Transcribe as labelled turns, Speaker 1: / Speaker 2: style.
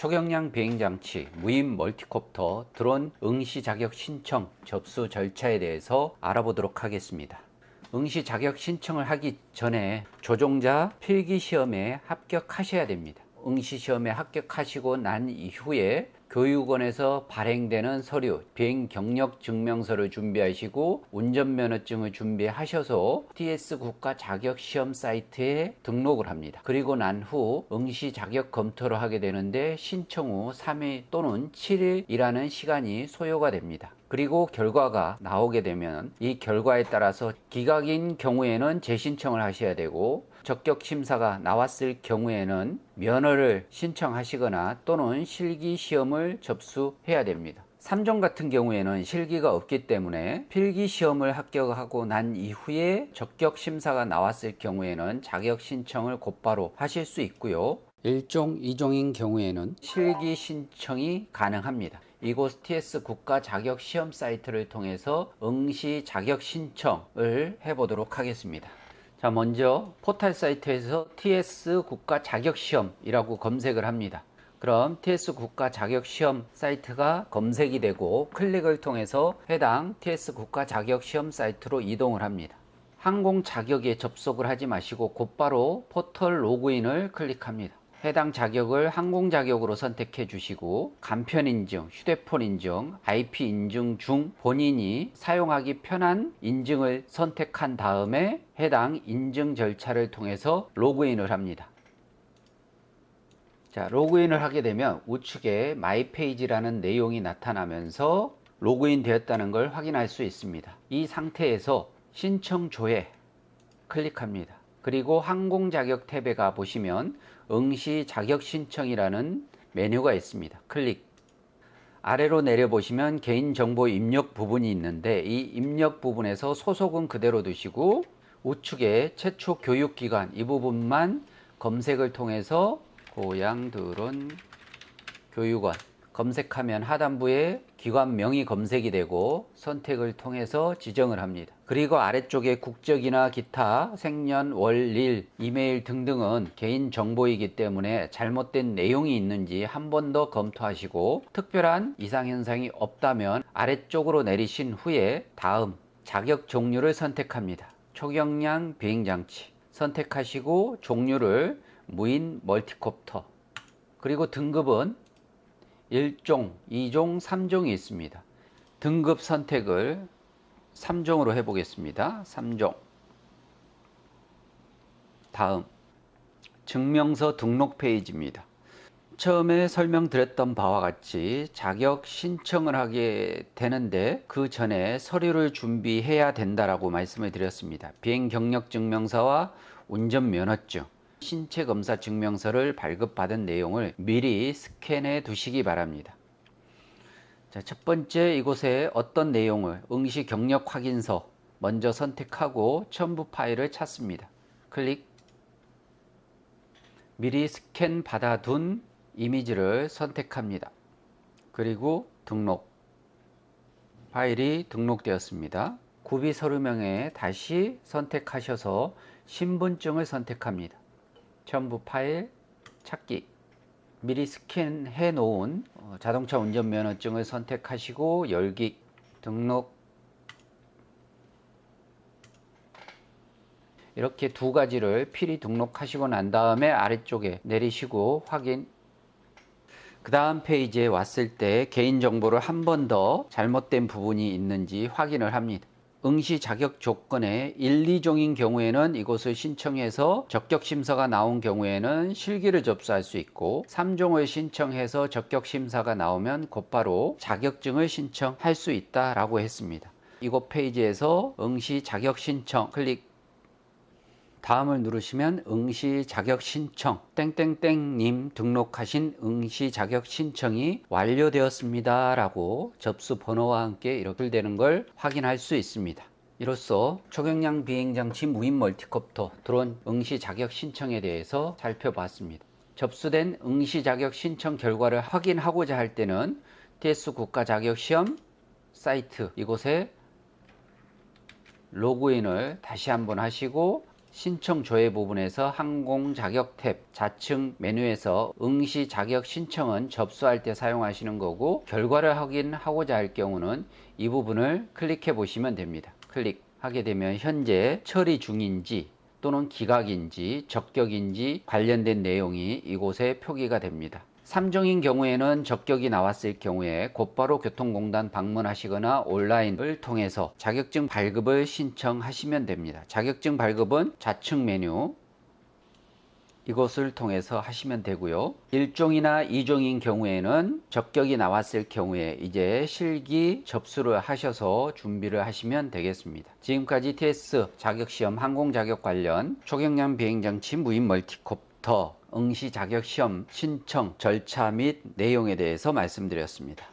Speaker 1: 초경량 비행장치, 무인 멀티콥터, 드론 응시 자격 신청 접수 절차에 대해서 알아보도록 하겠습니다. 응시 자격 신청을 하기 전에 조종자 필기 시험에 합격하셔야 됩니다. 응시 시험에 합격하시고 난 이후에 교육원에서 발행되는 서류, 비행 경력 증명서를 준비하시고 운전면허증을 준비하셔서 TS 국가 자격 시험 사이트에 등록을 합니다. 그리고 난 후 응시 자격 검토를 하게 되는데 신청 후 3일 또는 7일이라는 시간이 소요가 됩니다. 그리고 결과가 나오게 되면 이 결과에 따라서 기각인 경우에는 재신청을 하셔야 되고 적격 심사가 나왔을 경우에는 면허를 신청하시거나 또는 실기 시험을 접수해야 됩니다. 3종 같은 경우에는 실기가 없기 때문에 필기 시험을 합격하고 난 이후에 적격 심사가 나왔을 경우에는 자격 신청을 곧바로 하실 수 있고요. 1종, 2종인 경우에는 실기 신청이 가능합니다. 이곳 TS 국가 자격 시험 사이트를 통해서 응시 자격 신청을 해보도록 하겠습니다. 자, 먼저 포털 사이트에서 TS 국가 자격 시험이라고 검색을 합니다. 그럼 TS 국가 자격 시험 사이트가 검색이 되고 클릭을 통해서 해당 TS 국가 자격 시험 사이트로 이동을 합니다. 항공 자격에 접속을 하지 마시고 곧바로 포털 로그인을 클릭합니다. 해당 자격을 항공 자격으로 선택해 주시고 간편 인증, 휴대폰 인증, IP 인증 중 본인이 사용하기 편한 인증을 선택한 다음에 해당 인증 절차를 통해서 로그인을 합니다. 자, 로그인을 하게 되면 우측에 마이 페이지라는 내용이 나타나면서 로그인 되었다는 걸 확인할 수 있습니다. 이 상태에서 신청조에 클릭합니다. 그리고 항공 자격 탭에 가 보시면 응시 자격 신청이라는 메뉴가 있습니다. 클릭. 아래로 내려보시면 개인정보 입력 부분이 있는데 이 입력 부분에서 소속은 그대로 두시고 우측에 최초 교육기관 이 부분만 검색을 통해서 고양드론 교육원 검색하면 하단부에 기관명이 검색이 되고 선택을 통해서 지정을 합니다. 그리고 아래쪽에 국적이나 기타 생년, 월, 일, 이메일 등등은 개인 정보이기 때문에 잘못된 내용이 있는지 한 번 더 검토하시고 특별한 이상 현상이 없다면 아래쪽으로 내리신 후에 다음 자격 종류를 선택합니다. 초경량 비행장치 선택하시고 종류를 무인 멀티콥터 그리고 등급은 1종, 2종, 3종이 있습니다. 등급 선택을 3종으로 해보겠습니다. 3종. 다음, 증명서 등록 페이지입니다. 처음에 설명드렸던 바와 같이 자격 신청을 하게 되는데 그 전에 서류를 준비해야 된다라고 말씀을 드렸습니다. 비행 경력 증명서와 운전 면허증, 신체 검사 증명서를 발급받은 내용을 미리 스캔해 두시기 바랍니다. 자, 첫 번째 이곳에 어떤 내용을 응시 경력 확인서 먼저 선택하고 첨부 파일을 찾습니다. 클릭. 미리 스캔 받아둔 이미지를 선택합니다. 그리고 등록. 파일이 등록되었습니다. 구비 서류명에 다시 선택하셔서 신분증을 선택합니다. 첨부 파일 찾기. 미리 스캔해 놓은 어, 자동차 운전면허증을 선택하시고 열기 등록. 이렇게 두 가지를 필히 등록하시고 난 다음에 아래쪽에 내리시고 확인. 그 다음 페이지에 왔을 때 개인정보를 한 번 더 잘못된 부분이 있는지 확인을 합니다. 응시 자격 조건에 1, 2종인 경우에는 이곳을 신청해서 적격 심사가 나온 경우에는 실기를 접수할 수 있고 3종을 신청해서 적격 심사가 나오면 곧바로 자격증을 신청할 수 있다라고 했습니다. 이곳 페이지에서 응시 자격 신청 클릭 다음을 누르시면 응시 자격 신청 땡땡땡님 등록하신 응시 자격 신청이 완료되었습니다 라고 접수 번호와 함께 이렇게 되는 걸 확인할 수 있습니다. 이로써 초경량 비행장치 무인 멀티콥터 드론 응시 자격 신청에 대해서 살펴봤습니다. 접수된 응시 자격 신청 결과를 확인하고자 할 때는 TS 국가 자격 시험 사이트 이곳에 로그인을 다시 한번 하시고 신청 조회 부분에서 항공 자격 탭 좌측 메뉴에서 응시 자격 신청은 접수할 때 사용하시는 거고 결과를 확인하고자 할 경우는 이 부분을 클릭해 보시면 됩니다. 클릭하게 되면 현재 처리 중인지 또는 기각인지 적격인지 관련된 내용이 이곳에 표기가 됩니다. 3종인 경우에는 적격이 나왔을 경우에 곧바로 교통공단 방문하시거나 온라인을 통해서 자격증 발급을 신청하시면 됩니다. 자격증 발급은 좌측 메뉴 이것을 통해서 하시면 되고요. 1종이나 2종인 경우에는 적격이 나왔을 경우에 이제 실기 접수를 하셔서 준비를 하시면 되겠습니다. 지금까지 TS 자격시험 항공 자격 관련 초경량 비행장치 무인 멀티콥 터 응시 자격 시험 신청 절차 및 내용에 대해서 말씀드렸습니다.